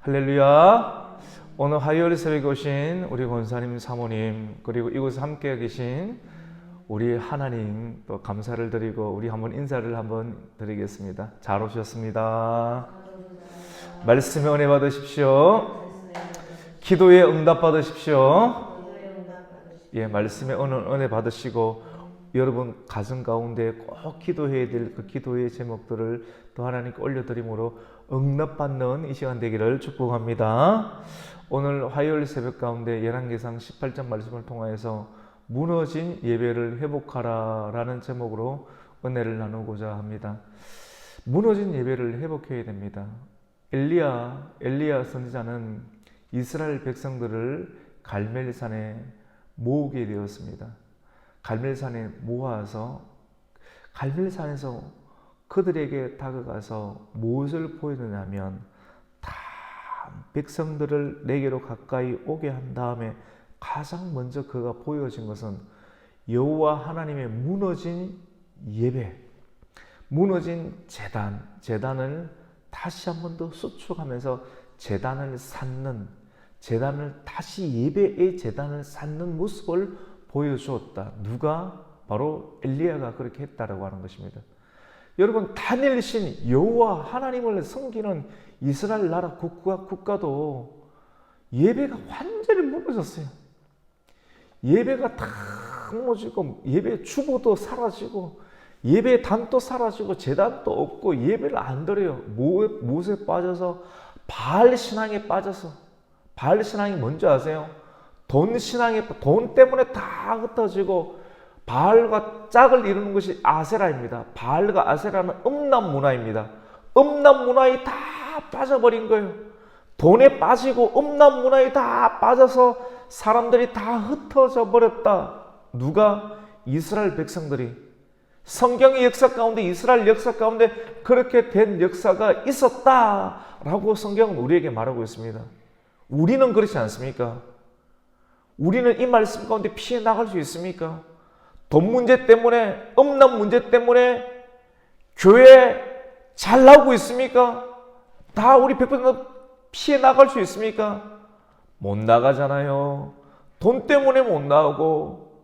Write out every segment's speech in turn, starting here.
할렐루야. 오늘 화요일 새벽에 오신 우리 권사님, 사모님, 그리고 이곳에 함께 계신 우리 하나님 또 감사를 드리고 우리 한번 인사를 한번 드리겠습니다. 잘 오셨습니다. 말씀에 은혜 받으십시오. 기도에 응답 받으십시오. 예, 말씀에 은혜, 받으시고 여러분 가정 가운데 꼭 기도해야 될 그 기도의 제목들을 또 하나님께 올려드림으로 응답받는 이 시간 되기를 축복합니다. 오늘 화요일 새벽 가운데 열왕기상 18장 말씀을 통하여서 무너진 예배를 회복하라 라는 제목으로 은혜를 나누고자 합니다. 무너진 예배를 회복해야 됩니다. 엘리야 엘리야 선지자는 이스라엘 백성들을 갈멜산에 모으게 되었습니다. 갈멜산에 모아서 갈멜산에서 그들에게 다가가서 무엇을 보이느냐면 다 백성들을 내게로 가까이 오게 한 다음에 가장 먼저 그가 보여진 것은 여호와 하나님의 무너진 예배, 무너진 재단, 재단을 다시 한 번 더 수축하면서 재단을 쌓는, 재단을 다시 예배의 재단을 쌓는 모습을 보여주었다. 누가 바로 엘리야가 그렇게 했다라고 하는 것입니다. 여러분 다니엘신 여호와 하나님을 섬기는 이스라엘 나라 국가 국가도 예배가 완전히 무너졌어요. 예배가 다 무너지고 예배 주보도 사라지고 예배 단도 사라지고 재단도 없고 예배를 안 드려요. 무엇에 빠져서 바알 신앙에 빠져서 바알 신앙이 뭔지 아세요? 돈 신앙에 돈 때문에 다 흩어지고 바알과 짝을 이루는 것이 아세라입니다. 바알과 아세라는 음란 문화입니다. 음란 문화에 다 빠져버린 거예요. 돈에 빠지고 음란 문화에 다 빠져서 사람들이 다 흩어져 버렸다. 누가? 이스라엘 백성들이. 성경의 역사 가운데 이스라엘 역사 가운데 그렇게 된 역사가 있었다라고 성경은 우리에게 말하고 있습니다. 우리는 그렇지 않습니까? 우리는 이 말씀 가운데 피해 나갈 수 있습니까? 돈 문제 때문에, 음란 문제 때문에 교회 잘 나오고 있습니까? 다 우리 백성 피해 나갈 수 있습니까? 못 나가잖아요. 돈 때문에 못 나오고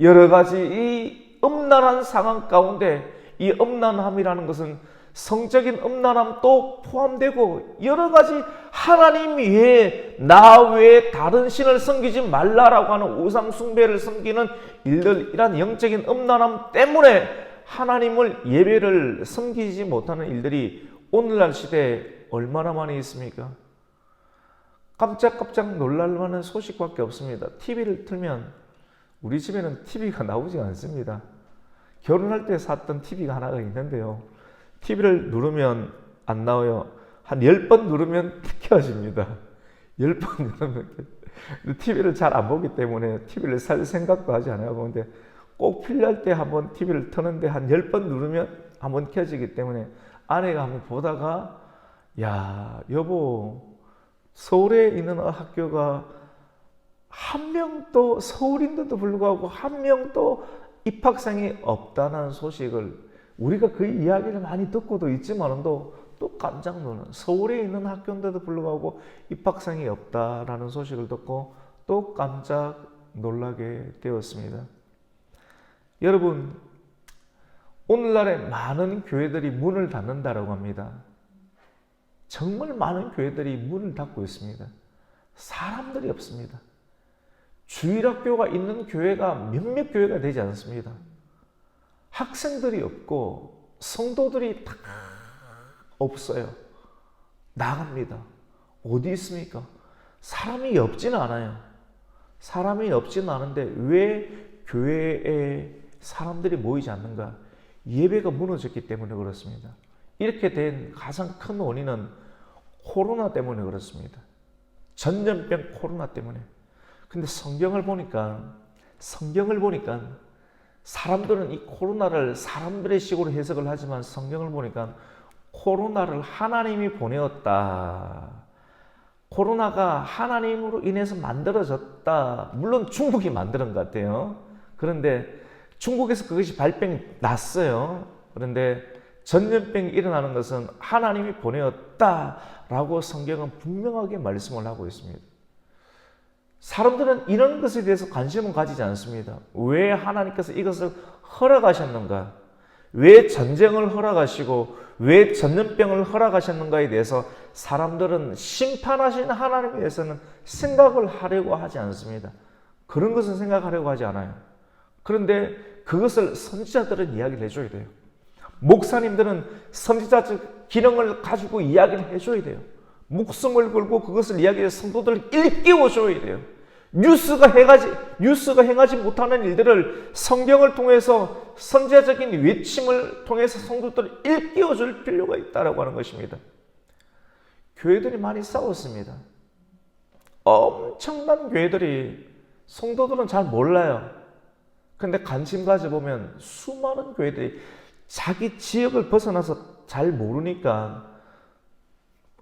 여러 가지 이 음란한 상황 가운데 이 음란함이라는 것은 성적인 음란함도 포함되고 여러 가지 하나님 외에 나 외에 다른 신을 섬기지 말라라고 하는 우상 숭배를 섬기는 일들 이란 영적인 음란함 때문에 하나님을 예배를 섬기지 못하는 일들이 오늘날 시대에 얼마나 많이 있습니까? 깜짝깜짝 놀랄 만한 소식밖에 없습니다. TV를 틀면 우리 집에는 TV가 나오지 않습니다. 결혼할 때 샀던 TV가 하나가 있는데요. TV를 누르면 안 나와요. 한 10번 누르면 켜집니다. 10번 누르면 TV를 잘 안 보기 때문에 TV를 살 생각도 하지 않아요. 그런데 꼭 필요할 때 한번 TV를 트는데 한 10번 누르면 한번 켜지기 때문에 아내가 한번 보다가 야 여보 서울에 있는 학교가 한 명도 서울인데도 불구하고 한 명도 입학생이 없다는 소식을 우리가 그 이야기를 많이 듣고도 있지만도 또 깜짝 놀란 서울에 있는 학교인데도 불구하고 입학생이 없다라는 소식을 듣고 또 깜짝 놀라게 되었습니다. 여러분 오늘날에 많은 교회들이 문을 닫는다라고 합니다. 정말 많은 교회들이 문을 닫고 있습니다. 사람들이 없습니다. 주일학교가 있는 교회가 몇몇 교회가 되지 않습니다. 학생들이 없고 성도들이 다 없어요. 나갑니다. 어디 있습니까? 사람이 없지는 않아요. 사람이 없지는 않은데 왜 교회에 사람들이 모이지 않는가? 예배가 무너졌기 때문에 그렇습니다. 이렇게 된 가장 큰 원인은 코로나 때문에 그렇습니다. 전염병 코로나 때문에. 근데 성경을 보니까 성경을 보니까 사람들은 이 코로나를 사람들의 식으로 해석을 하지만 성경을 보니까 코로나를 하나님이 보내었다. 코로나가 하나님으로 인해서 만들어졌다. 물론 중국이 만드는 것 같아요. 그런데 중국에서 그것이 발병 났어요. 그런데 전염병이 일어나는 것은 하나님이 보내었다라고 성경은 분명하게 말씀을 하고 있습니다. 사람들은 이런 것에 대해서 관심을 가지지 않습니다. 왜 하나님께서 이것을 허락하셨는가? 왜 전쟁을 허락하시고 왜 전염병을 허락하셨는가에 대해서 사람들은 심판하신 하나님에 대해서는 생각을 하려고 하지 않습니다. 그런 것은 생각하려고 하지 않아요. 그런데 그것을 선지자들은 이야기를 해줘야 돼요. 목사님들은 선지자적 기능을 가지고 이야기를 해줘야 돼요. 목숨을 걸고 그것을 이야기해 성도들을 일깨워줘야 돼요. 뉴스가 행하지, 뉴스가 행하지 못하는 일들을 성경을 통해서 선지자적인 외침을 통해서 성도들을 일깨워줄 필요가 있다라고 하는 것입니다. 교회들이 많이 싸웠습니다. 엄청난 교회들이 성도들은 잘 몰라요. 근데 관심 가져보면 수많은 교회들이 자기 지역을 벗어나서 잘 모르니까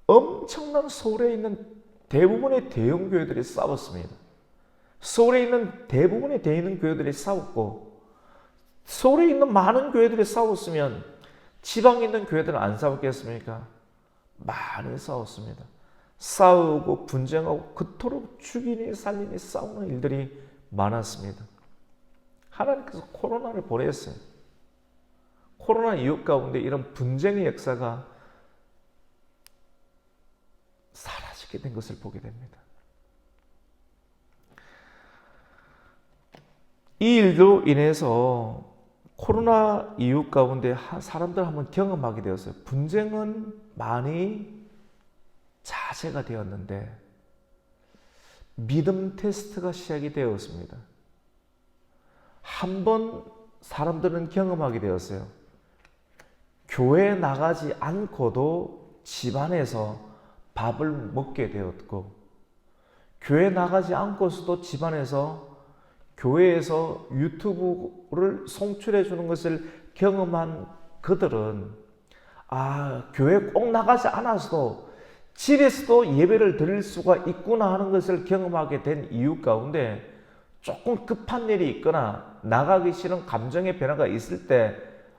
엄청난 서울에 있는 대부분의 대형 교회들이 싸웠습니다. 서울에 있는 대부분의 대형 교회들이 싸웠고 서울에 있는 많은 교회들이 싸웠으면 지방에 있는 교회들은 안 싸웠겠습니까? 많이 싸웠습니다. 싸우고 분쟁하고 그토록 죽이니 살리니 싸우는 일들이 많았습니다. 하나님께서 코로나를 보냈어요. 코로나 이후 가운데 이런 분쟁의 역사가 사라지게 된 것을 보게 됩니다. 이 일로 인해서 코로나 이후 가운데 사람들 한번 경험하게 되었어요. 분쟁은 많이 자제가 되었는데 믿음 테스트가 시작이 되었습니다. 한 번 사람들은 경험하게 되었어요. 교회 나가지 않고도 집안에서 밥을 먹게 되었고, 교회 나가지 않고서도 집안에서 교회에서 유튜브를 송출해 주는 것을 경험한 그들은 아, 교회 꼭 나가지 않아서도 집에서도 예배를 드릴 수가 있구나 하는 것을 경험하게 된 이유 가운데 조금 급한 일이 있거나 나가기 싫은 감정의 변화가 있을 때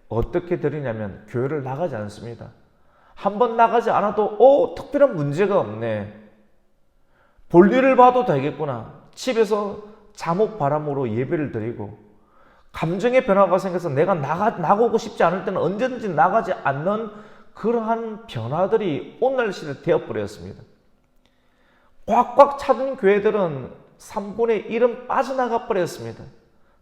어떻게 드리냐면 교회를 나가지 않습니다. 한 번 나가지 않아도 오 특별한 문제가 없네. 볼일을 봐도 되겠구나. 집에서 잠옷 바람으로 예배를 드리고 감정의 변화가 생겨서 내가 나가 나가고 싶지 않을 때는 언제든지 나가지 않는 그러한 변화들이 오늘 시대 되어버렸습니다. 꽉꽉 차던 교회들은 3분의 1은 빠져나가 버렸습니다.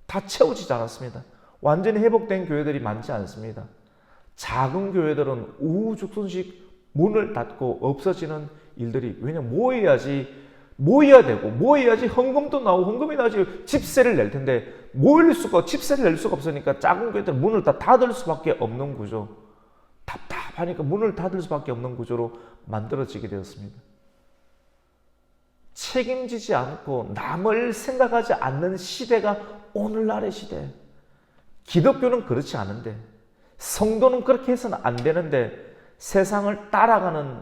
다 채워지지 않았습니다. 완전히 회복된 교회들이 많지 않습니다. 작은 교회들은 우후죽순식 문을 닫고 없어지는 일들이 왜냐면 모여야지 모여야 되고 모여야지 헌금도 나오고 헌금이 나지 집세를 낼 텐데 모일 수가 집세를 낼 수가 없으니까 작은 교회들 문을 다 닫을 수밖에 없는 구조 답답하니까 문을 닫을 수밖에 없는 구조로 만들어지게 되었습니다. 책임지지 않고 남을 생각하지 않는 시대가 오늘날의 시대. 기독교는 그렇지 않은데, 성도는 그렇게 해서는 안 되는데, 세상을 따라가는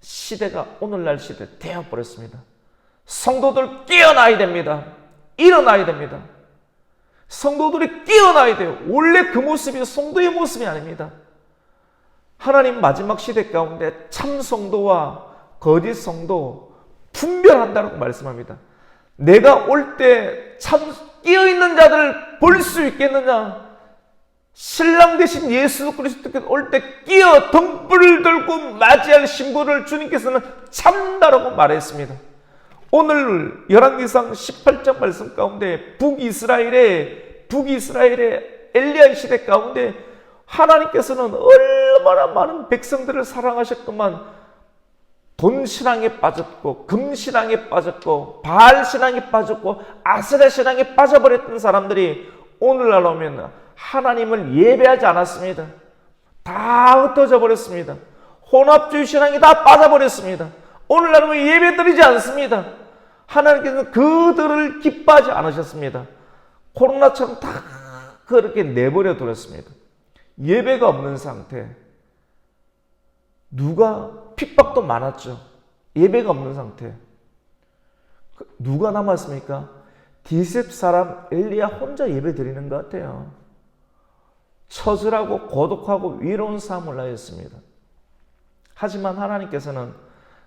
시대가 오늘날 시대 되어버렸습니다. 성도들 깨어나야 됩니다. 일어나야 됩니다. 성도들이 깨어나야 돼요. 원래 그 모습이 성도의 모습이 아닙니다. 하나님 마지막 시대 가운데 참 성도와 거짓 성도, 분별한다고 말씀합니다. 내가 올 때참 끼어있는 자들을 볼 수 있겠느냐? 신랑 대신 예수 그리스도께서 올 때 끼어 등불을 들고 맞이할 신부를 주님께서는 참다라고 말했습니다. 오늘 열왕기상 18장 말씀 가운데 북이스라엘의 북이스라엘의 엘리야 시대 가운데 하나님께서는 얼마나 많은 백성들을 사랑하셨구만 돈 신앙에 빠졌고 금 신앙에 빠졌고 바알 신앙에 빠졌고 아스라 신앙에 빠져버렸던 사람들이 오늘날 오면 하나님을 예배하지 않았습니다. 다 흩어져 버렸습니다. 혼합주의 신앙이 다 빠져버렸습니다. 오늘날 오면 예배 드리지 않습니다. 하나님께서는 그들을 기뻐하지 않으셨습니다. 코로나처럼 다 그렇게 내버려 두었습니다. 예배가 없는 상태. 누가 핍박도 많았죠. 예배가 없는 상태. 그 누가 남았습니까? 디셉 사람 엘리야 혼자 예배 드리는 것 같아요. 처절하고 고독하고 위로운 삶을 하였습니다. 하지만 하나님께서는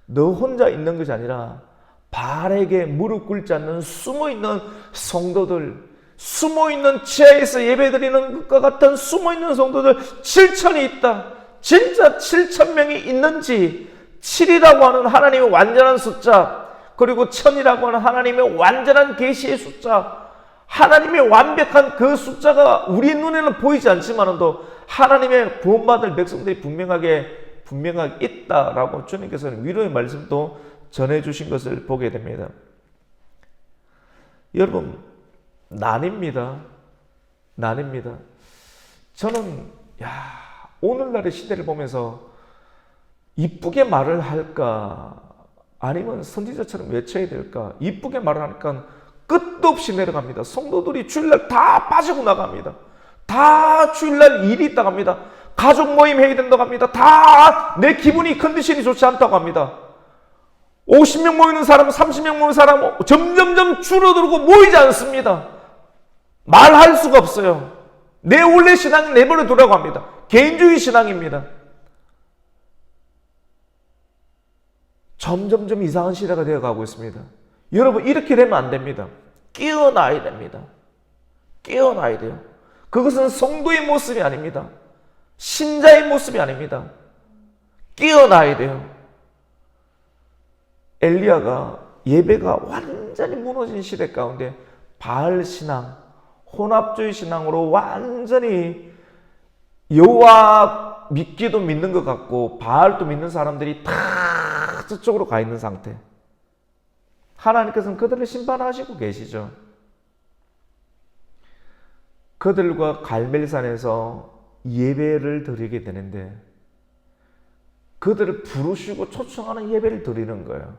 너 혼자 있는 것이 아니라 발에게 무릎 꿇지 않는 숨어 있는 성도들, 숨어 있는 지하에서 예배드리는 것과 같은 숨어 있는 성도들 7천이 있다. 진짜 7천 명이 있는지 7이라고 하는 하나님의 완전한 숫자 그리고 천이라고 하는 하나님의 완전한 계시의 숫자 하나님의 완벽한 그 숫자가 우리 눈에는 보이지 않지만도 하나님의 구원받을 백성들이 분명하게 분명하게 있다라고 주님께서는 위로의 말씀도 전해 주신 것을 보게 됩니다. 여러분 난입니다. 난입니다. 저는 야 오늘날의 시대를 보면서 이쁘게 말을 할까 아니면 선지자처럼 외쳐야 될까 이쁘게 말을 하니까 끝도 없이 내려갑니다. 성도들이 주일날 다 빠지고 나갑니다. 다 주일날 일이 있다고 합니다. 가족 모임 해야 된다고 합니다. 다 내 기분이 컨디션이 좋지 않다고 합니다. 50명 모이는 사람, 30명 모이는 사람 점점점 줄어들고 모이지 않습니다. 말할 수가 없어요. 내 원래 신앙이 내버려 두라고 합니다. 개인주의 신앙입니다. 점점점 이상한 시대가 되어 가고 있습니다. 여러분, 이렇게 되면 안 됩니다. 깨어나야 됩니다. 깨어나야 돼요. 그것은 성도의 모습이 아닙니다. 신자의 모습이 아닙니다. 깨어나야 돼요. 엘리야가 예배가 완전히 무너진 시대 가운데 바알 신앙, 혼합주의 신앙으로 완전히 여호와 믿기도 믿는 것 같고 바알도 믿는 사람들이 다 저쪽으로 가 있는 상태. 하나님께서는 그들을 심판하시고 계시죠. 그들과 갈멜산에서 예배를 드리게 되는데 그들을 부르시고 초청하는 예배를 드리는 거예요.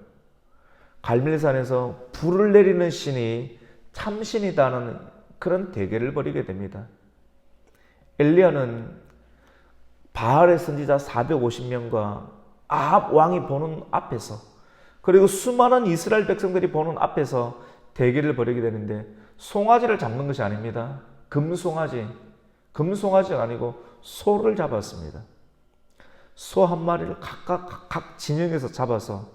갈멜산에서 불을 내리는 신이 참신이다는 그런 대결을 벌이게 됩니다. 엘리야는 바알의 선지자 450명과 아합 왕이 보는 앞에서 그리고 수많은 이스라엘 백성들이 보는 앞에서 대결을 벌이게 되는데 송아지를 잡는 것이 아닙니다. 금송아지, 금송아지가 아니고 소를 잡았습니다. 소 한 마리를 각각 각 진영에서 잡아서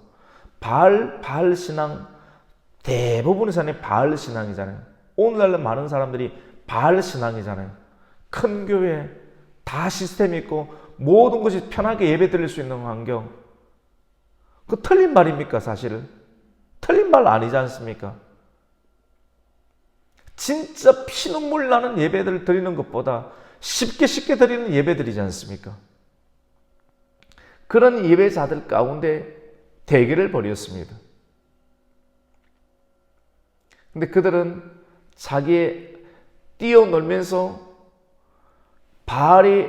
바알 신앙 대부분의 사람이 바알 신앙이잖아요. 오늘날은 많은 사람들이 바알 신앙이잖아요. 큰 교회 다 시스템이 있고 모든 것이 편하게 예배 드릴 수 있는 환경. 그 틀린 말입니까, 사실? 틀린 말 아니지 않습니까? 진짜 피눈물 나는 예배들을 드리는 것보다 쉽게 쉽게 드리는 예배들이지 않습니까? 그런 예배자들 가운데 대결을 벌였습니다. 근데 그들은 자기의 뛰어놀면서 바알이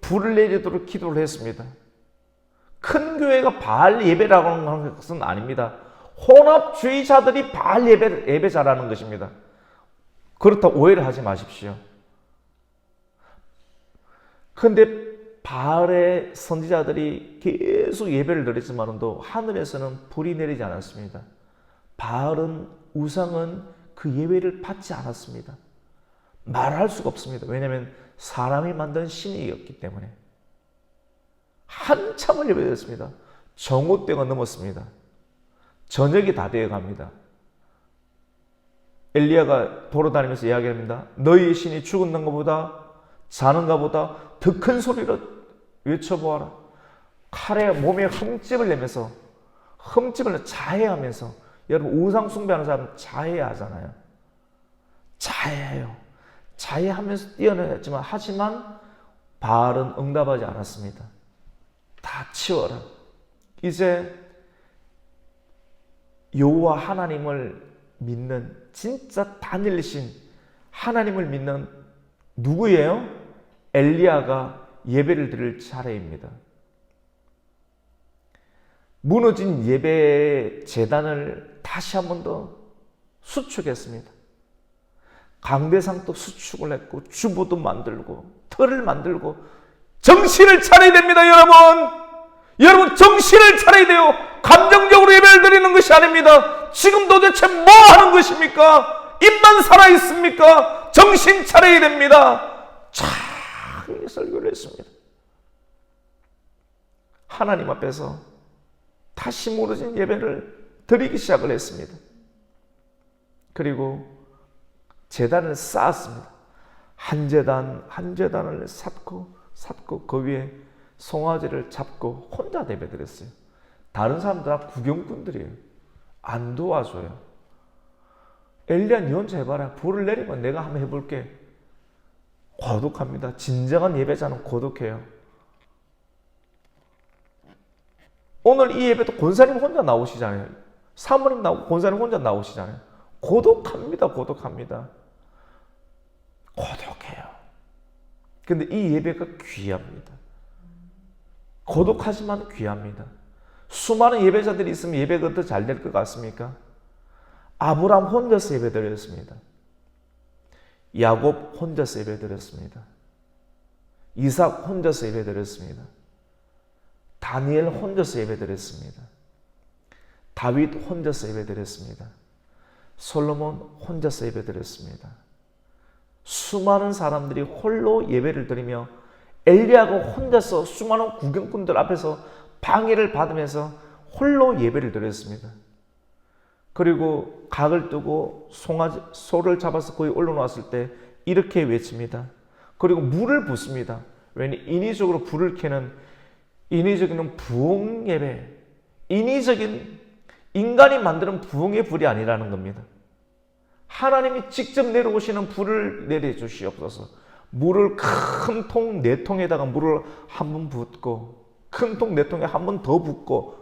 불을 내리도록 기도를 했습니다. 큰 교회가 바알 예배라고 하는 것은 아닙니다. 혼합주의자들이 바알 예배, 예배자라는 것입니다. 그렇다 오해를 하지 마십시오. 근데 바알의 선지자들이 계속 예배를 드렸지만도 하늘에서는 불이 내리지 않았습니다. 바알은 우상은 그 예배를 받지 않았습니다. 말할 수가 없습니다. 왜냐하면 사람이 만든 신이었기 때문에 한참을 예배드렸습니다. 정오 때가 넘었습니다. 저녁이 다 되어 갑니다. 엘리야가 돌아다니면서 이야기합니다. 너희의 신이 죽었는 것보다 자는가 보다 더 큰 소리로 외쳐보아라. 칼에 몸에 흠집을 내면서 흠집을 자해하면서 여러분 우상 숭배하는 사람은 자해하잖아요. 자해해요. 자해하면서 뛰어내렸지만 하지만 바알은 응답하지 않았습니다. 다 치워라. 이제 여호와 하나님을 믿는 진짜 단일신 하나님을 믿는 누구예요? 엘리야가 예배를 드릴 차례입니다. 무너진 예배 재단을 다시 한 번 더 수축했습니다. 강대상도 수축을 했고 주보도 만들고 틀을 만들고 정신을 차려야 됩니다, 여러분. 여러분 정신을 차려야 돼요. 감정적으로 예배를 드리는 것이 아닙니다. 지금 도대체 뭐 하는 것입니까? 입만 살아 있습니까? 정신 차려야 됩니다. 쫙 종일 설교를 했습니다. 하나님 앞에서 다시 무너진 예배를 드리기 시작을 했습니다. 그리고 재단을 쌓았습니다. 한 재단 한 재단을 쌓고 쌓고 그 위에 송아지를 잡고 혼자 예배드렸어요. 다른 사람들 다 구경꾼들이에요. 안 도와줘요. 엘리야 니 혼자 해봐라. 불을 내리면 내가 한번 해볼게. 고독합니다. 진정한 예배자는 고독해요. 오늘 이 예배도 권사님 혼자 나오시잖아요. 사모님 나오고 권사님 혼자 나오시잖아요. 고독합니다. 고독합니다. 고독해요. 근데 이 예배가 귀합니다. 고독하지만 귀합니다. 수많은 예배자들이 있으면 예배가 더 잘 될 것 같습니까? 아브람 혼자서 예배 드렸습니다. 야곱 혼자서 예배 드렸습니다. 이삭 혼자서 예배 드렸습니다. 다니엘 혼자서 예배 드렸습니다. 다윗 혼자서 예배 드렸습니다. 솔로몬 혼자서 예배 드렸습니다. 수많은 사람들이 홀로 예배를 드리며 엘리야가 혼자서 수많은 구경꾼들 앞에서 방해를 받으면서 홀로 예배를 드렸습니다. 그리고 각을 뜨고 송아지, 소를 잡아서 거기 올려놓았을 때 이렇게 외칩니다. 그리고 물을 붓습니다. 왜냐 인위적으로 불을 켜는 인위적인 부흥 예배, 인위적인 인간이 만드는 부흥의 불이 아니라는 겁니다. 하나님이 직접 내려오시는 불을 내려주시옵소서. 물을 큰 통 네 통에다가 물을 한 번 붓고 큰 통 네 통에 한 번 더 붓고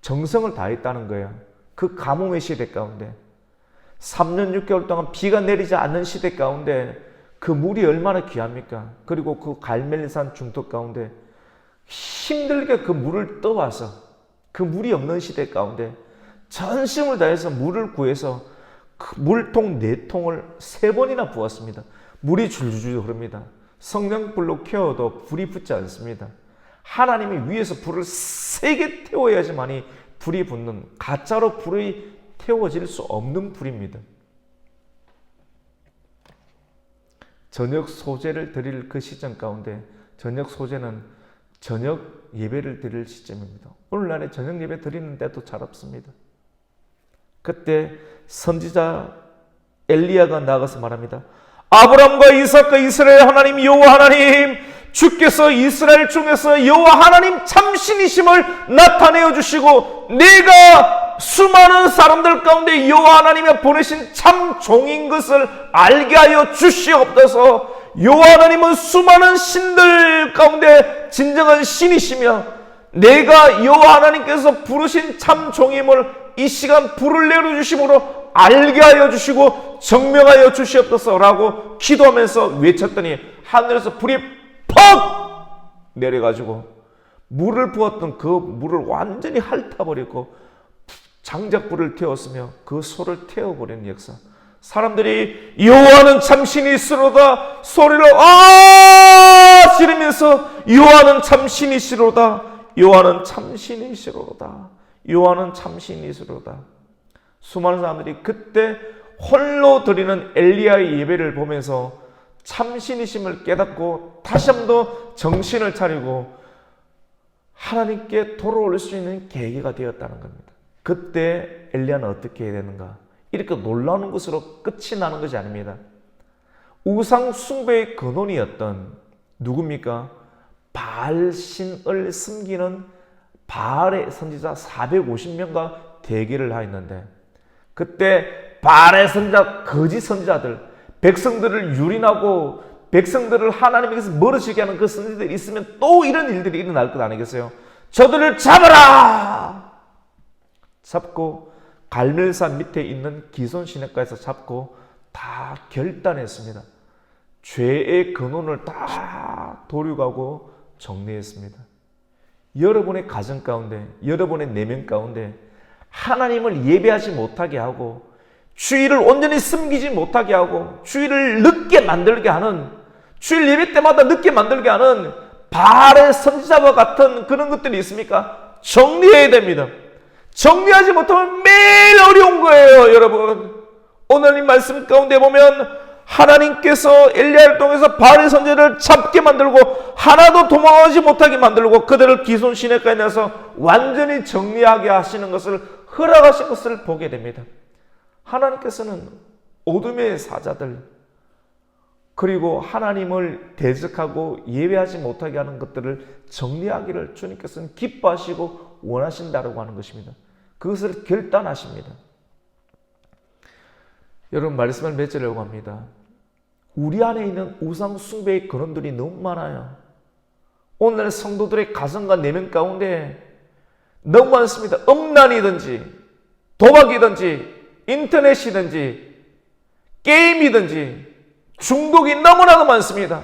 정성을 다했다는 거예요. 그 가뭄의 시대 가운데 3년 6개월 동안 비가 내리지 않는 시대 가운데 그 물이 얼마나 귀합니까? 그리고 그 갈멜산 중턱 가운데 힘들게 그 물을 떠와서 그 물이 없는 시대 가운데 전심을 다해서 물을 구해서 그 물통 네 통을 세 번이나 부었습니다. 물이 줄줄 흐릅니다. 성령불로 캐어도 불이 붙지 않습니다. 하나님이 위에서 불을 세게 태워야지만이 불이 붙는 가짜로 불이 태워질 수 없는 불입니다. 저녁 소재를 드릴 그 시점 가운데 저녁 소재는 저녁 예배를 드릴 시점입니다. 오늘날에 저녁 예배 드리는 데도 잘 없습니다. 그때 선지자 엘리야가 나가서 말합니다. 아브람과 이삭과 이스라엘 하나님 여호와 하나님 주께서 이스라엘 중에서 여호와 하나님 참신이심을 나타내어 주시고 내가 수많은 사람들 가운데 여호와 하나님의 보내신 참 종인 것을 알게 하여 주시옵소서. 여호와 하나님은 수많은 신들 가운데 진정한 신이시며 내가 여호와 하나님께서 부르신 참 종임을 이 시간 불을 내려 주심으로 알게 하여 주시고 증명하여 주시옵소서라고 기도하면서 외쳤더니 하늘에서 불이 퍽 내려가지고 물을 부었던 그 물을 완전히 핥아버리고 장작불을 태웠으며 그 소를 태워버리는 역사. 사람들이 여호와는 참신이 있으로다 소리를 아 지르면서 여호와는 참신이시로다 여호와는 참신이시로다 여호와는 참신이시로다 수많은 사람들이 그때 홀로 드리는 엘리야의 예배를 보면서 참신이심을 깨닫고 다시 한 번 더 정신을 차리고 하나님께 돌아올 수 있는 계기가 되었다는 겁니다. 그때 엘리야는 어떻게 해야 되는가? 이렇게 놀라운 것으로 끝이 나는 것이 아닙니다. 우상 숭배의 근원이었던 누굽니까? 바알신을 숨기는 바알의 선지자 450명과 대결을 하였는데 그때 바알의 선지자 거짓 선지자들 백성들을 유린하고 백성들을 하나님에게서 멀어지게 하는 그 선지자들이 있으면 또 이런 일들이 일어날 것 아니겠어요? 저들을 잡아라! 잡고 갈멜산 밑에 있는 기손 시내가에서 잡고 다 결단했습니다. 죄의 근원을 다 도륙하고 정리했습니다. 여러분의 가정 가운데, 여러분의 내면 가운데 하나님을 예배하지 못하게 하고 주일을 온전히 숨기지 못하게 하고 주일을 늦게 만들게 하는 주일 예배 때마다 늦게 만들게 하는 발의 선지자와 같은 그런 것들이 있습니까? 정리해야 됩니다. 정리하지 못하면 매일 어려운 거예요, 여러분. 오늘 이 말씀 가운데 보면 하나님께서 엘리야를 통해서 바알의 선제를 잡게 만들고 하나도 도망하지 못하게 만들고 그들을 기손 시내가에 내서 완전히 정리하게 하시는 것을 허락하신 것을 보게 됩니다. 하나님께서는 어둠의 사자들 그리고 하나님을 대적하고 예배하지 못하게 하는 것들을 정리하기를 주님께서는 기뻐하시고 원하신다라고 하는 것입니다. 그것을 결단하십니다. 여러분 말씀을 맺으려고 합니다. 우리 안에 있는 우상 숭배의 근원들이 너무 많아요. 오늘 성도들의 가정과 내면 가운데 너무 많습니다. 음란이든지 도박이든지 인터넷이든지 게임이든지 중독이 너무나도 많습니다.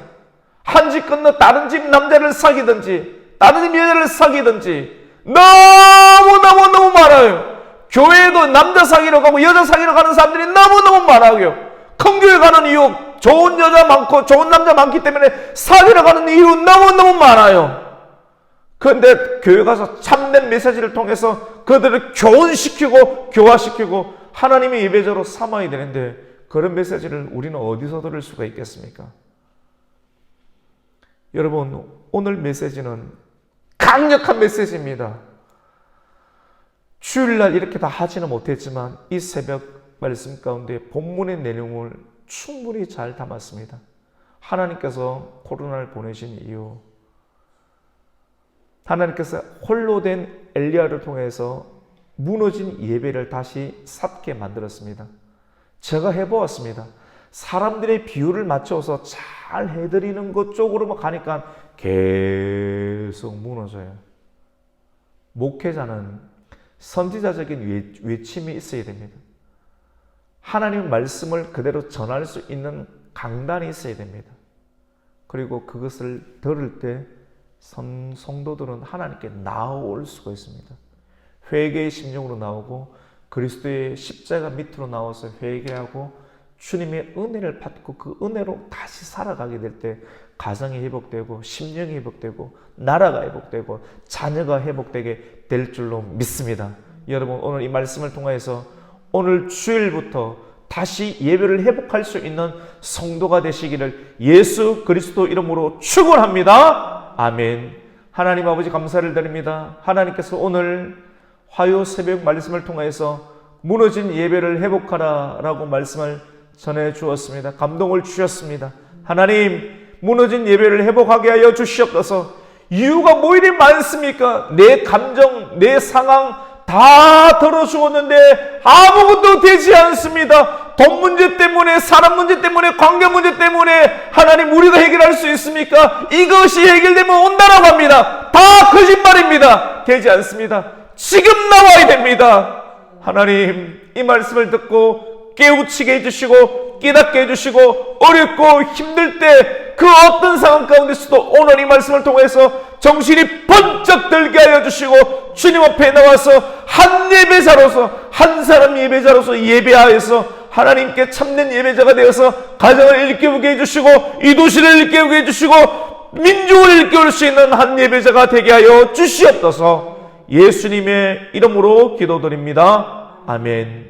한 집 건너 다른 집 남자를 사귀든지 다른 집 여자를 사귀든지 너무너무너무 많아요. 교회에도 남자 사귀러 가고 여자 사귀러 가는 사람들이 너무너무 많아요. 큰 교회 가는 이유 좋은 여자 많고 좋은 남자 많기 때문에 사귀러 가는 이유 너무너무 많아요. 그런데 교회 가서 참된 메시지를 통해서 그들을 교훈시키고 교화시키고 하나님의 예배자로 삼아야 되는데 그런 메시지를 우리는 어디서 들을 수가 있겠습니까? 여러분 오늘 메시지는 강력한 메시지입니다. 주일날 이렇게 다 하지는 못했지만 이 새벽 말씀 가운데 본문의 내용을 충분히 잘 담았습니다. 하나님께서 코로나를 보내신 이유, 하나님께서 홀로 된 엘리야를 통해서 무너진 예배를 다시 삽게 만들었습니다. 제가 해보았습니다. 사람들의 비율을 맞춰서 잘 해드리는 것 쪽으로만 가니까 계속 무너져요. 목회자는 선지자적인 외침이 있어야 됩니다. 하나님 말씀을 그대로 전할 수 있는 강단이 있어야 됩니다. 그리고 그것을 들을 때 성, 성도들은 하나님께 나올 수가 있습니다. 회개의 심령으로 나오고 그리스도의 십자가 밑으로 나와서 회개하고 주님의 은혜를 받고 그 은혜로 다시 살아가게 될 때 가정이 회복되고 심령이 회복되고 나라가 회복되고 자녀가 회복되게 될 줄로 믿습니다. 여러분 오늘 이 말씀을 통해서 오늘 주일부터 다시 예배를 회복할 수 있는 성도가 되시기를 예수 그리스도 이름으로 축원합니다. 아멘. 하나님 아버지 감사를 드립니다. 하나님께서 오늘 화요 새벽 말씀을 통해서 무너진 예배를 회복하라라고 말씀을 전해 주었습니다. 감동을 주셨습니다. 하나님 무너진 예배를 회복하게 하여 주시옵소서. 이유가 뭐 이리 많습니까? 내 감정, 내 상황 다 들어주었는데 아무것도 되지 않습니다. 돈 문제 때문에, 사람 문제 때문에, 관계 문제 때문에 하나님 우리가 해결할 수 있습니까? 이것이 해결되면 온다라고 합니다. 다 거짓말입니다. 되지 않습니다. 지금 나와야 됩니다. 하나님 이 말씀을 듣고 깨우치게 해주시고 깨닫게 해주시고 어렵고 힘들 때 그 어떤 상황 가운데서도 오늘 이 말씀을 통해서 정신이 번쩍 들게 하여 주시고 주님 앞에 나와서 한 예배자로서 한 사람 예배자로서 예배하여서 하나님께 참된 예배자가 되어서 가정을 일깨우게 해주시고 이 도시를 일깨우게 해주시고 민족을 일깨울 수 있는 한 예배자가 되게 하여 주시옵소서 예수님의 이름으로 기도드립니다. 아멘.